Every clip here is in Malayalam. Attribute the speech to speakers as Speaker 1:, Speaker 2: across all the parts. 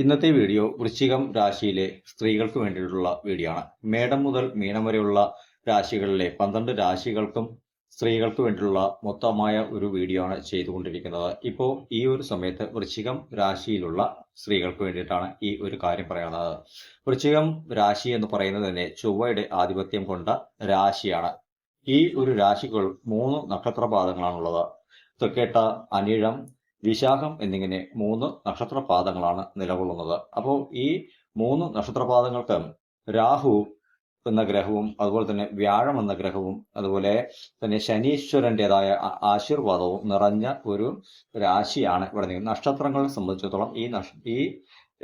Speaker 1: ഇന്നത്തെ വീഡിയോ വൃശ്ചികം രാശിയിലെ സ്ത്രീകൾക്ക് വേണ്ടിയിട്ടുള്ള വീഡിയോ ആണ്. മേടം മുതൽ മീനം വരെയുള്ള രാശികളിലെ പന്ത്രണ്ട് രാശികൾക്കും സ്ത്രീകൾക്ക് വേണ്ടിയിട്ടുള്ള മൊത്തമായ ഒരു വീഡിയോ ആണ് ചെയ്തുകൊണ്ടിരിക്കുന്നത്. ഇപ്പോൾ ഈ ഒരു സമയത്ത് വൃശ്ചികം രാശിയിലുള്ള സ്ത്രീകൾക്ക് വേണ്ടിയിട്ടാണ് ഈ ഒരു കാര്യം പറയുന്നത്. വൃശ്ചികം രാശി എന്ന് പറയുന്നത് തന്നെ ചൊവ്വയുടെ ആധിപത്യം കൊണ്ട രാശിയാണ്. ഈ ഒരു രാശികൾ മൂന്ന് നക്ഷത്രപാദങ്ങളാണുള്ളത്. തൃക്കേട്ട അനിഴം വിശാഖം എന്നിങ്ങനെ മൂന്ന് നക്ഷത്രപാദങ്ങളാണ് നിലകൊള്ളുന്നത്. അപ്പോൾ ഈ മൂന്ന് നക്ഷത്രപാദങ്ങൾക്ക് രാഹു എന്ന ഗ്രഹവും അതുപോലെ തന്നെ വ്യാഴം എന്ന ഗ്രഹവും അതുപോലെ തന്നെ ശനീശ്വരന്റെതായ ആശീർവാദവും നിറഞ്ഞ ഒരു രാശിയാണ് ഇവിടെ നിൽക്കുന്നത്. നക്ഷത്രങ്ങളെ സംബന്ധിച്ചിടത്തോളം ഈ നക്ഷ ഈ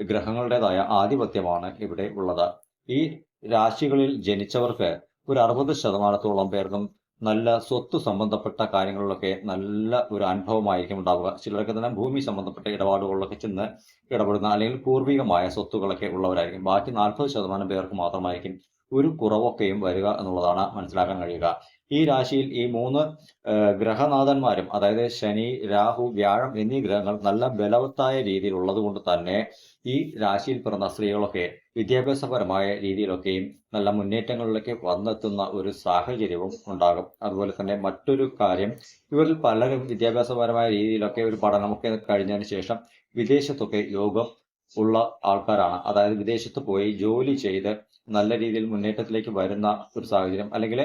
Speaker 1: ഗ്രഹങ്ങളുടേതായ ആധിപത്യമാണ് ഇവിടെ ഉള്ളത്. ഈ രാശികളിൽ ജനിച്ചവർക്ക് ഒരു അറുപത് ശതമാനത്തോളം പേർക്കും നല്ല സ്വത്ത് സംബന്ധപ്പെട്ട കാര്യങ്ങളിലൊക്കെ നല്ല ഒരു അനുഭവമായിരിക്കും ഉണ്ടാവുക. ചിലർക്ക് തന്നെ ഭൂമി സംബന്ധപ്പെട്ട ഇടപാടുകളിലൊക്കെ ചെന്ന് ഇടപെടുന്ന അല്ലെങ്കിൽ പൂർവികമായ സ്വത്തുകളൊക്കെ ഉള്ളവരായിരിക്കും. ബാക്കി നാൽപ്പത് ശതമാനം പേർക്ക് മാത്രമായിരിക്കും ഒരു കുറവൊക്കെയും വരിക എന്നുള്ളതാണ് മനസ്സിലാക്കാൻ കഴിയുക. ഈ രാശിയിൽ ഈ മൂന്ന് ഗ്രഹനാഥന്മാരും അതായത് ശനി രാഹു വ്യാഴം എന്നീ ഗ്രഹങ്ങൾ നല്ല ബലവത്തായ രീതിയിൽ ഉള്ളത് കൊണ്ട് തന്നെ ഈ രാശിയിൽ പിറന്ന സ്ത്രീകളൊക്കെ വിദ്യാഭ്യാസപരമായ രീതിയിലൊക്കെയും നല്ല മുന്നേറ്റങ്ങളിലേക്ക് വന്നെത്തുന്ന ഒരു സാഹചര്യവും ഉണ്ടാകും. അതുപോലെ തന്നെ മറ്റൊരു കാര്യം ഇവരിൽ പലരും വിദ്യാഭ്യാസപരമായ രീതിയിലൊക്കെ ഒരു പഠനമൊക്കെ കഴിഞ്ഞതിന് ശേഷം വിദേശത്തൊക്കെ യോഗം ഉള്ള ആൾക്കാരാണ്. അതായത് വിദേശത്ത് പോയി ജോലി ചെയ്ത് നല്ല രീതിയിൽ മുന്നേറ്റത്തിലേക്ക് വരുന്ന ഒരു സാഹചര്യം. അല്ലെങ്കിൽ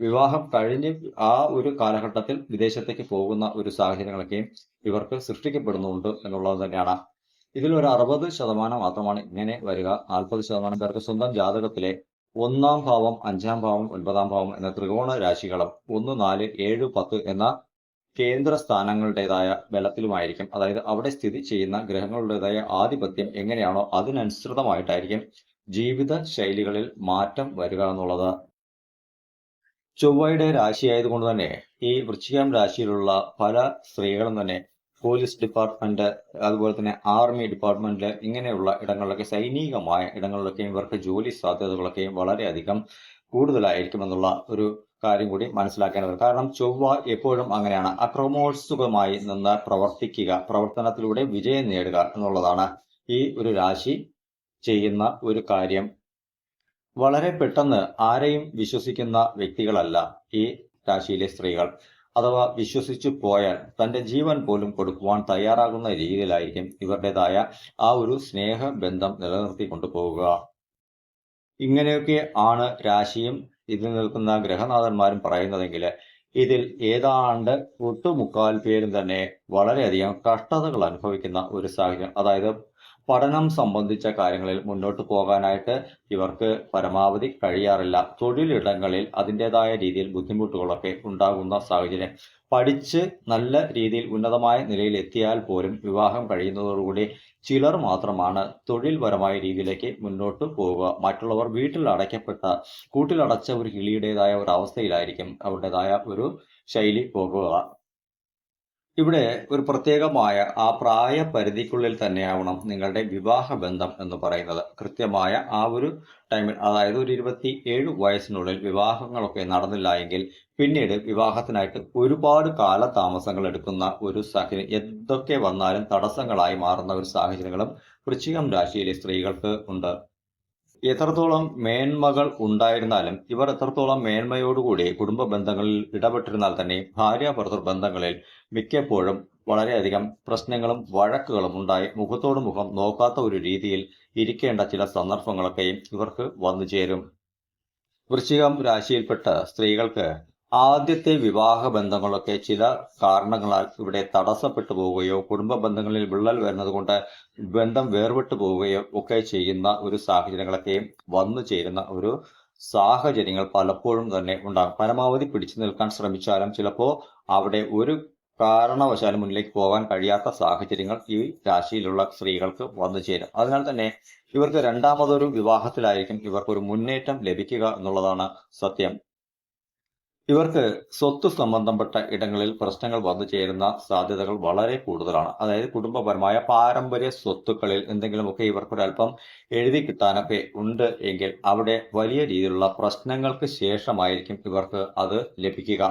Speaker 1: വിവാഹം കഴിഞ്ഞ് ആ ഒരു കാലഘട്ടത്തിൽ വിദേശത്തേക്ക് പോകുന്ന ഒരു സാഹചര്യങ്ങളൊക്കെയും ഇവർക്ക് സൃഷ്ടിക്കപ്പെടുന്നുണ്ട് എന്നുള്ളത് തന്നെയാണ്. ഇതിൽ ഒരു അറുപത് ശതമാനം മാത്രമാണ് ഇങ്ങനെ വരിക. നാൽപ്പത് ശതമാനം പേർക്ക് സ്വന്തം ജാതകത്തിലെ ഒന്നാം ഭാവം അഞ്ചാം ഭാവം ഒൻപതാം ഭാവം എന്ന ത്രികോണ രാശികളും ഒന്ന് നാല് ഏഴ് പത്ത് എന്ന കേന്ദ്ര സ്ഥാനങ്ങളുടേതായ ബലത്തിലുമായിരിക്കും. അതായത് അവിടെ സ്ഥിതി ചെയ്യുന്ന ഗ്രഹങ്ങളുടേതായ ആധിപത്യം എങ്ങനെയാണോ അതിനനുസൃതമായിട്ടായിരിക്കും ജീവിത ശൈലികളിൽ മാറ്റം വരിക എന്നുള്ളത്. ചൊവ്വയുടെ രാശിയായതുകൊണ്ട് തന്നെ ഈ വൃശ്ചികം രാശിയിലുള്ള പല സ്ത്രീകളും തന്നെ പോലീസ് ഡിപ്പാർട്ട്മെന്റ് അതുപോലെ തന്നെ ആർമി ഡിപ്പാർട്ട്മെന്റ് ഇങ്ങനെയുള്ള ഇടങ്ങളിലൊക്കെ സൈനികമായ ഇടങ്ങളിലൊക്കെയും ഇവർക്ക് ജോലി സാധ്യതകളൊക്കെയും വളരെയധികം കൂടുതലായിരിക്കുമെന്നുള്ള ഒരു കാര്യം കൂടി മനസ്സിലാക്കേണ്ടത് കാരണം ചൊവ്വ എപ്പോഴും അങ്ങനെയാണ്. അക്രമോത്സുകമായി നിന്ന് പ്രവർത്തിക്കുക പ്രവർത്തനത്തിലൂടെ വിജയം നേടുക എന്നുള്ളതാണ് ഈ ഒരു രാശി ചെയ്യുന്ന ഒരു കാര്യം വളരെ പെട്ടെന്ന് ആരെയും വിശ്വസിക്കുന്ന വ്യക്തികളല്ല ഈ രാശിയിലെ സ്ത്രീകൾ. അഥവാ വിശ്വസിച്ചു പോയാൽ തന്റെ ജീവൻ പോലും കൊടുക്കുവാൻ തയ്യാറാകുന്ന രീതിയിലായിരിക്കും ഇവരുടേതായ ആ ഒരു സ്നേഹ ബന്ധം നിലനിർത്തി കൊണ്ടുപോവുക. ഇങ്ങനെയൊക്കെ ആണ് രാശിയും ഇതിൽ നിൽക്കുന്ന ഗ്രഹനാഥന്മാരും പറയുന്നതെങ്കിൽ ഇതിൽ ഏതാണ്ട് ഒട്ടുമുക്കാൽ പേരും തന്നെ വളരെയധികം കഷ്ടതകൾ അനുഭവിക്കുന്ന ഒരു സാഹചര്യം. അതായത് പഠനം സംബന്ധിച്ച കാര്യങ്ങളിൽ മുന്നോട്ട് പോകാനായിട്ട് ഇവർക്ക് പരമാവധി കഴിയാറില്ല. തൊഴിലിടങ്ങളിൽ അതിന്റെതായ രീതിയിൽ ബുദ്ധിമുട്ടുകളൊക്കെ ഉണ്ടാകുന്ന സാഹചര്യം. പഠിച്ച് നല്ല രീതിയിൽ ഉന്നതമായ നിലയിൽ എത്തിയാൽ പോലും വിവാഹം കഴിയുന്നതോടുകൂടി ചിലർ മാത്രമാണ് തൊഴിൽപരമായ രീതിയിലേക്ക് മുന്നോട്ട് പോവുക. മറ്റുള്ളവർ വീട്ടിൽ അടയ്ക്കപ്പെട്ട കൂട്ടിലടച്ച ഒരു കിളിയുടേതായ ഒരു അവസ്ഥയിലായിരിക്കും അവരുടേതായ ഒരു ശൈലി പോകുക. ഇവിടെ ഒരു പ്രത്യേകമായ ആ പ്രായ പരിധിക്കുള്ളിൽ തന്നെയാവണം നിങ്ങളുടെ വിവാഹ ബന്ധം എന്ന് പറയുന്നത്. കൃത്യമായ ആ ഒരു ടൈമിൽ അതായത് ഒരു ഇരുപത്തി ഏഴ് വയസ്സിനുള്ളിൽ വിവാഹങ്ങളൊക്കെ നടന്നില്ല എങ്കിൽ പിന്നീട് വിവാഹത്തിനായിട്ട് ഒരുപാട് കാലതാമസങ്ങൾ എടുക്കുന്ന ഒരു സാഹചര്യം എന്തൊക്കെ വന്നാലും തടസ്സങ്ങളായി മാറുന്ന ഒരു സാഹചര്യങ്ങളും വൃശ്ചികം രാശിയിലെ സ്ത്രീകൾക്ക് ഉണ്ട്. എത്രത്തോളം മേന്മകൾ ഉണ്ടായിരുന്നാലും ഇവർ എത്രത്തോളം മേന്മയോടുകൂടി കുടുംബ ബന്ധങ്ങളിൽ ഇടപെട്ടിരുന്നാൽ തന്നെ ഭാര്യ ഭർത്തൃ ബന്ധങ്ങളിൽ മിക്കപ്പോഴും വളരെയധികം പ്രശ്നങ്ങളും വഴക്കുകളും ഉണ്ടായി മുഖത്തോട് മുഖം നോക്കാത്ത ഒരു രീതിയിൽ ഇരിക്കേണ്ട ചില സന്ദർഭങ്ങളൊക്കെയും ഇവർക്ക് വന്നു ചേരും. വൃശ്ചികം രാശിയിൽപ്പെട്ട സ്ത്രീകൾക്ക് ആദ്യത്തെ വിവാഹ ബന്ധങ്ങളൊക്കെ ചില കാരണങ്ങളാൽ ഇവിടെ തടസ്സപ്പെട്ടു പോവുകയോ കുടുംബ ബന്ധങ്ങളിൽ വിള്ളൽ വരുന്നത് കൊണ്ട് ബന്ധം വേർപെട്ടു പോവുകയോ ഒക്കെ ചെയ്യുന്ന ഒരു സാഹചര്യങ്ങളൊക്കെയും വന്നു ചേരുന്ന ഒരു സാഹചര്യങ്ങൾ പലപ്പോഴും തന്നെ ഉണ്ടാകും. പരമാവധി പിടിച്ചു നിൽക്കാൻ ശ്രമിച്ചാലും ചിലപ്പോൾ അവിടെ ഒരു കാരണവശാലും മുന്നിലേക്ക് പോകാൻ കഴിയാത്ത സാഹചര്യങ്ങൾ ഈ രാശിയിലുള്ള സ്ത്രീകൾക്ക് വന്നു ചേരും. അതിനാൽ തന്നെ ഇവർക്ക് രണ്ടാമതൊരു വിവാഹത്തിലായിരിക്കും ഇവർക്ക് ഒരു മുന്നേറ്റം ലഭിക്കുക എന്നുള്ളതാണ് സത്യം. ഇവർക്ക് സ്വത്ത് സംബന്ധപ്പെട്ട ഇടങ്ങളിൽ പ്രശ്നങ്ങൾ വന്നു ചേരുന്ന സാധ്യതകൾ വളരെ കൂടുതലാണ്. അതായത് കുടുംബപരമായ പാരമ്പര്യ സ്വത്തുക്കളിൽ എന്തെങ്കിലുമൊക്കെ ഇവർക്കൊരല്പം എഴുതി കിട്ടാനൊക്കെ ഉണ്ട് എങ്കിൽ അവിടെ വലിയ രീതിയിലുള്ള പ്രശ്നങ്ങൾക്ക് ശേഷമായിരിക്കും ഇവർക്ക് അത് ലഭിക്കുക.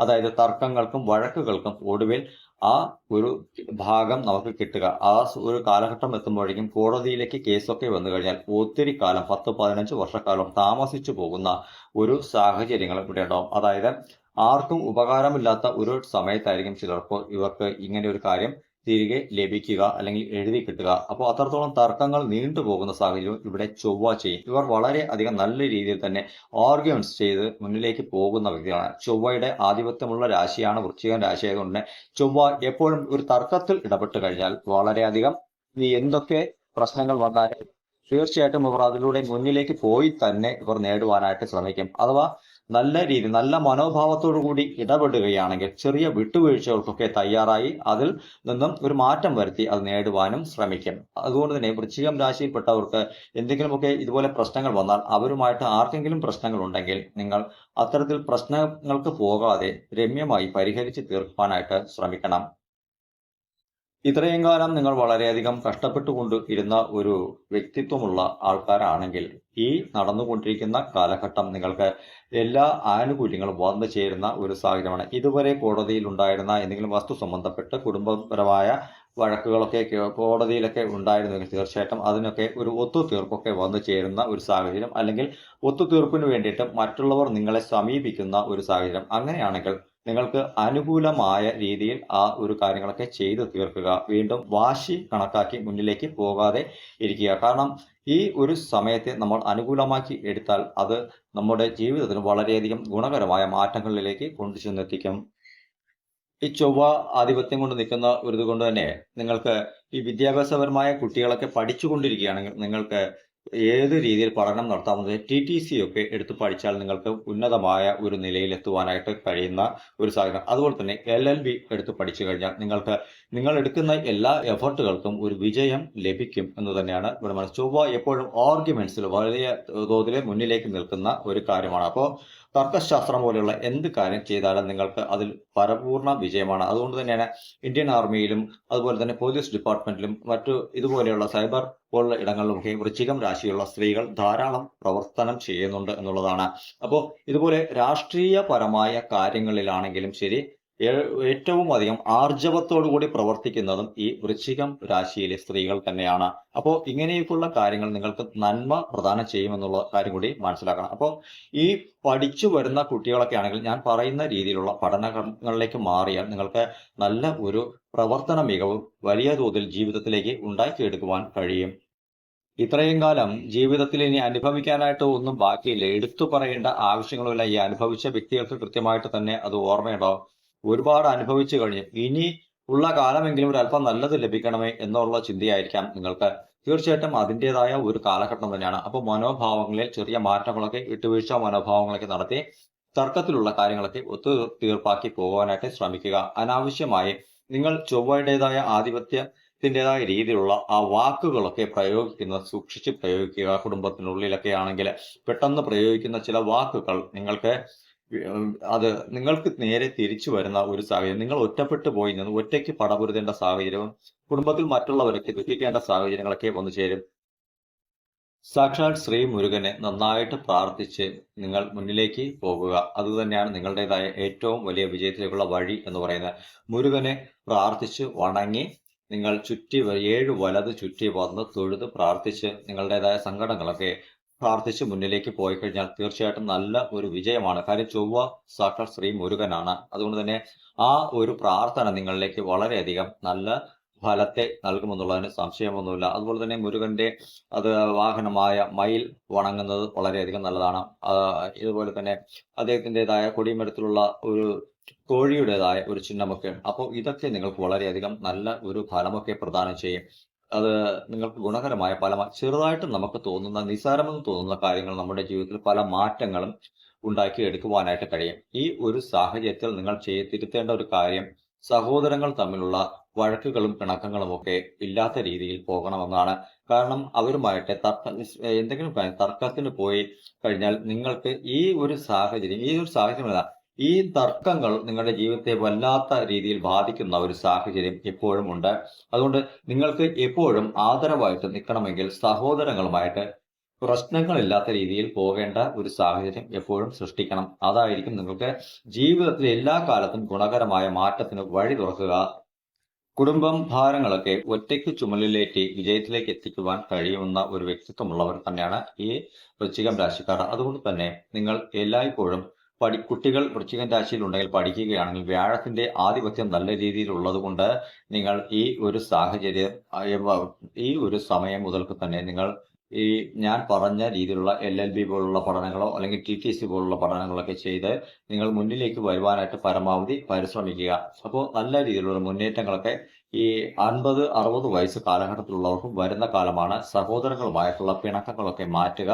Speaker 1: അതായത് തർക്കങ്ങൾക്കും വഴക്കുകൾക്കും ഒടുവിൽ ആ ഒരു ഭാഗം നമുക്ക് കിട്ടുക. ആ ഒരു കാലഘട്ടം എത്തുമ്പോഴേക്കും കോടതിയിലേക്ക് കേസൊക്കെ വന്നു കഴിഞ്ഞാൽ ഒത്തിരി കാലം പത്ത് പതിനഞ്ച് വർഷക്കാലം താമസിച്ചു പോകുന്ന ഒരു സാഹചര്യങ്ങൾ ഇവിടെ ഉണ്ടാവും. അതായത് ആർക്കും ഉപകാരമില്ലാത്ത ഒരു സമയത്തായിരിക്കും ചിലർക്ക് ഇവർക്ക് ഇങ്ങനെ ഒരു കാര്യം തിരികെ ലഭിക്കുക അല്ലെങ്കിൽ എഴുതി കിട്ടുക. അപ്പോൾ അത്രത്തോളം തർക്കങ്ങൾ നീണ്ടുപോകുന്ന സാഹചര്യം ഇവിടെ ചൊവ്വ ചെയ്യും. ഇവർ വളരെ അധികം നല്ല രീതിയിൽ തന്നെ ആർഗ്യുമെന്റ്സ് ചെയ്ത് മുന്നിലേക്ക് പോകുന്ന വ്യക്തികളാണ്. ചൊവ്വയുടെ ആധിപത്യമുള്ള രാശിയാണ് വൃശ്ചികൻ രാശി ആയതുകൊണ്ട് ചൊവ്വ എപ്പോഴും ഒരു തർക്കത്തിൽ ഇടപെട്ട് കഴിഞ്ഞാൽ വളരെയധികം ഈ എന്തൊക്കെ പ്രശ്നങ്ങൾ വന്നാലും തീർച്ചയായിട്ടും ഇവർ അതിലൂടെ മുന്നിലേക്ക് പോയി തന്നെ ഇവർ നേടുവാനായിട്ട് ശ്രമിക്കും. അഥവാ നല്ല രീതി നല്ല മനോഭാവത്തോടു കൂടി ഇടപെടുകയാണെങ്കിൽ ചെറിയ വിട്ടുവീഴ്ചകൾക്കൊക്കെ തയ്യാറായി അതിൽ നിന്നും ഒരു മാറ്റം വരുത്തി അത് നേടുവാനും ശ്രമിക്കും. അതുകൊണ്ട് തന്നെ വൃശ്ചികം രാശിയിൽപ്പെട്ടവർക്ക് എന്തെങ്കിലുമൊക്കെ ഇതുപോലെ പ്രശ്നങ്ങൾ വന്നാൽ അവരുമായിട്ട് ആർക്കെങ്കിലും പ്രശ്നങ്ങൾ ഉണ്ടെങ്കിൽ നിങ്ങൾ അത്തരത്തിൽ പ്രശ്നങ്ങൾക്ക് പോകാതെ രമ്യമായി പരിഹരിച്ച് തീർക്കുവാനായിട്ട് ശ്രമിക്കണം. ഇത്രയും കാലം നിങ്ങൾ വളരെയധികം കഷ്ടപ്പെട്ടുകൊണ്ട് ഇരുന്ന ഒരു വ്യക്തിത്വമുള്ള ആൾക്കാരാണെങ്കിൽ ഈ നടന്നുകൊണ്ടിരിക്കുന്ന കാലഘട്ടം നിങ്ങൾക്ക് എല്ലാ ആനുകൂല്യങ്ങളും വന്നു ചേരുന്ന ഒരു സാഹചര്യമാണ്. ഇതുവരെ കോടതിയിൽ ഉണ്ടായിരുന്ന എന്തെങ്കിലും വസ്തു സംബന്ധപ്പെട്ട് കുടുംബപരമായ വഴക്കുകളൊക്കെ കോടതിയിലൊക്കെ ഉണ്ടായിരുന്നെങ്കിൽ തീർച്ചയായിട്ടും അതിനൊക്കെ ഒരു ഒത്തുതീർപ്പൊക്കെ വന്നു ചേരുന്ന ഒരു സാഹചര്യം അല്ലെങ്കിൽ ഒത്തുതീർപ്പിന് വേണ്ടിയിട്ട് മറ്റുള്ളവർ നിങ്ങളെ സമീപിക്കുന്ന ഒരു സാഹചര്യം. അങ്ങനെയാണെങ്കിൽ നിങ്ങൾക്ക് അനുകൂലമായ രീതിയിൽ ആ ഒരു കാര്യങ്ങളൊക്കെ ചെയ്തു തീർക്കുക. വീണ്ടും വാശി കണക്കാക്കി മുന്നിലേക്ക് പോകാതെ ഇരിക്കുക. കാരണം ഈ ഒരു സമയത്തെ നമ്മൾ അനുകൂലമാക്കി എടുത്താൽ അത് നമ്മുടെ ജീവിതത്തിന് വളരെയധികം ഗുണകരമായ മാറ്റങ്ങളിലേക്ക് കൊണ്ടു ചെന്നെത്തിക്കും. ഈ ചൊവ്വ ആധിപത്യം കൊണ്ട് നിൽക്കുന്ന ഒരു ഇതുകൊണ്ട് തന്നെ നിങ്ങൾക്ക് ഈ വിദ്യാഭ്യാസപരമായ കുട്ടികളൊക്കെ പഠിച്ചുകൊണ്ടിരിക്കുകയാണെങ്കിൽ നിങ്ങൾക്ക് ഏത് രീതിയിൽ പഠനം നടത്താവുന്നത് ടി ടി സി ഒക്കെ എടുത്ത് പഠിച്ചാൽ നിങ്ങൾക്ക് ഉന്നതമായ ഒരു നിലയിൽ എത്തുവാനായിട്ട് കഴിയുന്ന ഒരു സാധനം അതുപോലെ തന്നെ എൽ എൽ ബി എടുത്ത് പഠിച്ചു കഴിഞ്ഞാൽ നിങ്ങൾക്ക് നിങ്ങൾ എടുക്കുന്ന എല്ലാ എഫർട്ടുകൾക്കും ഒരു വിജയം ലഭിക്കും എന്ന് തന്നെയാണ് ഇവിടെ മനസ്സിൽ. ചൊവ്വ എപ്പോഴും ആർഗ്യുമെന്റ്സിൽ വലിയ തോതിൽ മുന്നിലേക്ക് നിൽക്കുന്ന ഒരു കാര്യമാണ്. അപ്പോൾ തർക്കശാസ്ത്രം പോലെയുള്ള എന്ത് കാര്യം ചെയ്താലും നിങ്ങൾക്ക് അതിൽ പരപൂർണ വിജയമാണ്. അതുകൊണ്ട് തന്നെയാണ് ഇന്ത്യൻ ആർമിയിലും അതുപോലെ തന്നെ പോലീസ് ഡിപ്പാർട്ട്മെന്റിലും മറ്റു ഇതുപോലെയുള്ള സൈബർ പോലുള്ള ഇടങ്ങളിലുമൊക്കെ വൃശ്ചികം രാശിയുള്ള സ്ത്രീകൾ ധാരാളം പ്രവർത്തനം ചെയ്യുന്നുണ്ട് എന്നുള്ളതാണ്. അപ്പോൾ ഇതുപോലെ രാഷ്ട്രീയപരമായ കാര്യങ്ങളിലാണെങ്കിലും ശരി ഏറ്റവും അധികം ആർജവത്തോടു കൂടി പ്രവർത്തിക്കുന്നതും ഈ വൃശ്ചികം രാശിയിലെ സ്ത്രീകൾ തന്നെയാണ്. അപ്പോൾ ഇങ്ങനെയൊക്കെയുള്ള കാര്യങ്ങൾ നിങ്ങൾക്ക് നന്മ പ്രദാനം ചെയ്യുമെന്നുള്ള കാര്യം കൂടി മനസ്സിലാക്കണം. അപ്പോൾ ഈ പഠിച്ചു വരുന്ന കുട്ടികളൊക്കെ ആണെങ്കിൽ ഞാൻ പറയുന്ന രീതിയിലുള്ള പഠനങ്ങളിലേക്ക് മാറിയാൽ നിങ്ങൾക്ക് നല്ല ഒരു പ്രവർത്തന മികവും വലിയ തോതിൽ ജീവിതത്തിലേക്ക് ഉണ്ടാക്കിയെടുക്കുവാൻ കഴിയും. ഇത്രയും കാലം ജീവിതത്തിൽ ഇനി അനുഭവിക്കാനായിട്ട് ഒന്നും ബാക്കിയില്ല. എടുത്തു പറയേണ്ട ആവശ്യങ്ങളുമില്ല ഈ അനുഭവിച്ച വ്യക്തികൾക്ക് കൃത്യമായിട്ട് തന്നെ അത് ഓർമ്മയുണ്ടാവും ഒരുപാട് അനുഭവിച്ചു കഴിഞ്ഞു. ഇനി ഉള്ള കാലമെങ്കിലും ഒരു അല്പം നല്ലത് ലഭിക്കണമേ എന്നുള്ള ചിന്തയായിരിക്കാം നിങ്ങൾക്ക്. തീർച്ചയായിട്ടും അതിന്റെതായ ഒരു കാലഘട്ടം തന്നെയാണ്. അപ്പോൾ മനോഭാവങ്ങളിൽ ചെറിയ മാറ്റങ്ങളൊക്കെ വിട്ടുവീഴ്ച മനോഭാവങ്ങളൊക്കെ നടത്തി തർക്കത്തിലുള്ള കാര്യങ്ങളൊക്കെ ഒത്തു തീർപ്പാക്കി പോകാനായിട്ട് ശ്രമിക്കുക. അനാവശ്യമായി നിങ്ങൾ ചൊവ്വയുടേതായ ആധിപത്യത്തിന്റെതായ രീതിയിലുള്ള ആ വാക്കുകളൊക്കെ പ്രയോഗിക്കുന്നത് സൂക്ഷിച്ച് പ്രയോഗിക്കുക കുടുംബത്തിനുള്ളിലൊക്കെ ആണെങ്കിൽ പെട്ടെന്ന് പ്രയോഗിക്കുന്ന ചില വാക്കുകൾ നിങ്ങൾക്ക് അത് നിങ്ങൾക്ക് നേരെ തിരിച്ചു വരുന്ന ഒരു സാഹചര്യം. നിങ്ങൾ ഒറ്റപ്പെട്ടു പോയി നിന്ന് ഒറ്റയ്ക്ക് പടപൊരുതേണ്ട സാഹചര്യവും കുടുംബത്തിൽ മറ്റുള്ളവരൊക്കെ ദുഃഖിക്കേണ്ട സാഹചര്യങ്ങളൊക്കെ വന്നു ചേരും. സാക്ഷാൽ ശ്രീ മുരുകനെ നന്നായിട്ട് പ്രാർത്ഥിച്ച് നിങ്ങൾ മുന്നിലേക്ക് പോകുക. അതുതന്നെയാണ് നിങ്ങളുടേതായ ഏറ്റവും വലിയ വിജയത്തിലേക്കുള്ള വഴി എന്ന് പറയുന്നത്. മുരുകനെ പ്രാർത്ഥിച്ച് വണങ്ങി നിങ്ങൾ ചുറ്റി ഏഴ് വലത് ചുറ്റി വന്ന് തൊഴുത് പ്രാർത്ഥിച്ച് നിങ്ങളുടേതായ സങ്കടങ്ങളൊക്കെ പ്രാർത്ഥിച്ച് മുന്നിലേക്ക് പോയി കഴിഞ്ഞാൽ തീർച്ചയായിട്ടും നല്ല ഒരു വിജയമാണ്. കാര്യം ചൊവ്വ സാക്ഷാൽ ശ്രീ മുരുകനാണ്. അതുകൊണ്ട് തന്നെ ആ ഒരു പ്രാർത്ഥന നിങ്ങളിലേക്ക് വളരെയധികം നല്ല ഫലത്തെ നൽകുമെന്നുള്ളതിന് സംശയമൊന്നുമില്ല. അതുപോലെ തന്നെ മുരുകന്റെ അത് വാഹനമായ മയിൽ വണങ്ങുന്നത് വളരെയധികം നല്ലതാണ്. ഇതുപോലെ തന്നെ അദ്ദേഹത്തിന്റെതായ കൊടിമരത്തിലുള്ള ഒരു കോഴിയുടേതായ ഒരു ചിഹ്നമൊക്കെ അപ്പോൾ ഇതൊക്കെ നിങ്ങൾക്ക് വളരെയധികം നല്ല ഒരു ഫലമൊക്കെ പ്രദാനം ചെയ്യും. അത് നിങ്ങൾക്ക് ഗുണകരമായ പല ചെറുതായിട്ട് നമുക്ക് തോന്നുന്ന നിസ്സാരമെന്ന് തോന്നുന്ന കാര്യങ്ങൾ നമ്മുടെ ജീവിതത്തിൽ പല മാറ്റങ്ങളും ഉണ്ടാക്കി എടുക്കുവാനായിട്ട് കഴിയും. ഈ ഒരു സാഹചര്യത്തിൽ നിങ്ങൾ ചെയ്തിരുത്തേണ്ട ഒരു കാര്യം സഹോദരങ്ങൾ തമ്മിലുള്ള വഴക്കുകളും പിണക്കങ്ങളും ഒക്കെ ഇല്ലാത്ത രീതിയിൽ പോകണമെന്നാണ്. കാരണം അവരുമായിട്ട് തർക്ക എന്തെങ്കിലും തർക്കത്തിന് പോയി കഴിഞ്ഞാൽ നിങ്ങൾക്ക് ഈ ഒരു സാഹചര്യം ഈ ഒരു സാഹചര്യം ഈ തർക്കങ്ങൾ നിങ്ങളുടെ ജീവിതത്തെ വല്ലാത്ത രീതിയിൽ ബാധിക്കുന്ന ഒരു സാഹചര്യം എപ്പോഴും ഉണ്ട് അതുകൊണ്ട് നിങ്ങൾക്ക് എപ്പോഴും ആദരവായിട്ട് നിൽക്കണമെങ്കിൽ സഹോദരങ്ങളുമായിട്ട് പ്രശ്നങ്ങളില്ലാത്ത രീതിയിൽ പോകേണ്ട ഒരു സാഹചര്യം എപ്പോഴും സൃഷ്ടിക്കണം. അതായിരിക്കും നിങ്ങൾക്ക് ജീവിതത്തിലെ എല്ലാ കാലത്തും ഗുണകരമായ മാറ്റത്തിന് വഴി തുറക്കുക. കുടുംബം ഭാരങ്ങളൊക്കെ ഒറ്റയ്ക്ക് ചുമലിലേറ്റി വിജയത്തിലേക്ക് എത്തിക്കുവാൻ കഴിയുന്ന ഒരു വ്യക്തിത്വമുള്ളവർ തന്നെയാണ് ഈ വൃശ്ചികം രാശിക്കാർ. അതുകൊണ്ട് തന്നെ നിങ്ങൾ എല്ലായ്പ്പോഴും പഠി കുട്ടികൾ വൃശ്ചികം രാശിയിൽ ഉണ്ടെങ്കിൽ പഠിക്കുകയാണെങ്കിൽ വ്യാഴത്തിന്റെ ആധിപത്യം നല്ല രീതിയിലുള്ളത് കൊണ്ട് നിങ്ങൾ ഈ ഒരു സാഹചര്യം ഈ ഒരു സമയം മുതൽക്ക് തന്നെ നിങ്ങൾ ഈ ഞാൻ പറഞ്ഞ രീതിയിലുള്ള എൽ എൽ ബി പോലുള്ള പഠനങ്ങളോ അല്ലെങ്കിൽ ടി ടി സി പോലുള്ള പഠനങ്ങളൊക്കെ ചെയ്ത് നിങ്ങൾ മുന്നിലേക്ക് വരുവാനായിട്ട് പരമാവധി പരിശ്രമിക്കുക. അപ്പോൾ നല്ല രീതിയിലുള്ള മുന്നേറ്റങ്ങളൊക്കെ ഈ അൻപത് അറുപത് വയസ്സ് കാലഘട്ടത്തിലുള്ളവർക്കും വരുന്ന കാലമാണ്. സഹോദരങ്ങളുമായിട്ടുള്ള പിണക്കങ്ങളൊക്കെ മാറ്റുക.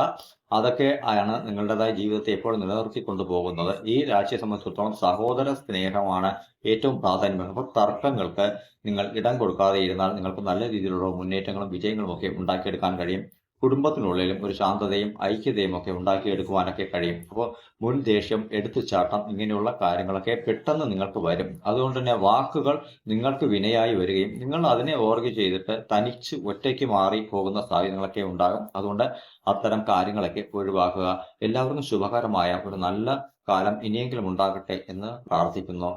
Speaker 1: അതൊക്കെ ആണ് നിങ്ങളുടേതായ ജീവിതത്തെ എപ്പോഴും നിലനിർത്തിക്കൊണ്ടു പോകുന്നത് ഈ രാശിയെ സംബന്ധിച്ചിടത്തോളം സഹോദര സ്നേഹമാണ് ഏറ്റവും പ്രാധാന്യം. അപ്പോൾ തർക്കങ്ങൾക്ക് നിങ്ങൾ ഇടം കൊടുക്കാതെ ഇരുന്നാൽ നിങ്ങൾക്ക് നല്ല രീതിയിലുള്ള മുന്നേറ്റങ്ങളും വിജയങ്ങളും ഒക്കെ ഉണ്ടാക്കിയെടുക്കാൻ കഴിയും. കുടുംബത്തിനുള്ളിലും ഒരു ശാന്തതയും ഐക്യതയും ഒക്കെ ഉണ്ടാക്കിയെടുക്കുവാനൊക്കെ കഴിയും. അപ്പോൾ മുൻ ദേഷ്യം എടുത്തുചാട്ടം ഇങ്ങനെയുള്ള കാര്യങ്ങളൊക്കെ പെട്ടെന്ന് നിങ്ങൾക്ക് വരും. അതുകൊണ്ട് തന്നെ വാക്കുകൾ നിങ്ങൾക്ക് വിനയായി വരികയും നിങ്ങൾ അതിനെ ഓർഗ് ചെയ്തിട്ട് തനിച്ച് ഒറ്റയ്ക്ക് മാറി പോകുന്ന സാഹചര്യങ്ങളൊക്കെ ഉണ്ടാകും. അതുകൊണ്ട് അത്തരം കാര്യങ്ങളൊക്കെ ഒഴിവാക്കുക. എല്ലാവർക്കും ശുഭകരമായ ഒരു നല്ല കാലം ഇനിയെങ്കിലും ഉണ്ടാകട്ടെ എന്ന് പ്രാർത്ഥിക്കുന്നു.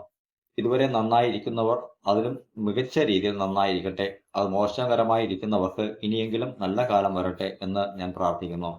Speaker 1: ഇതുവരെ നന്നായിരിക്കുന്നവർ അതിലും മികച്ച രീതിയിൽ നന്നായിരിക്കട്ടെ. അത് മോശകരമായി ഇരിക്കുന്നവർക്ക് ഇനിയെങ്കിലും നല്ല കാലം വരട്ടെ എന്ന് ഞാൻ പ്രാർത്ഥിക്കുന്നു.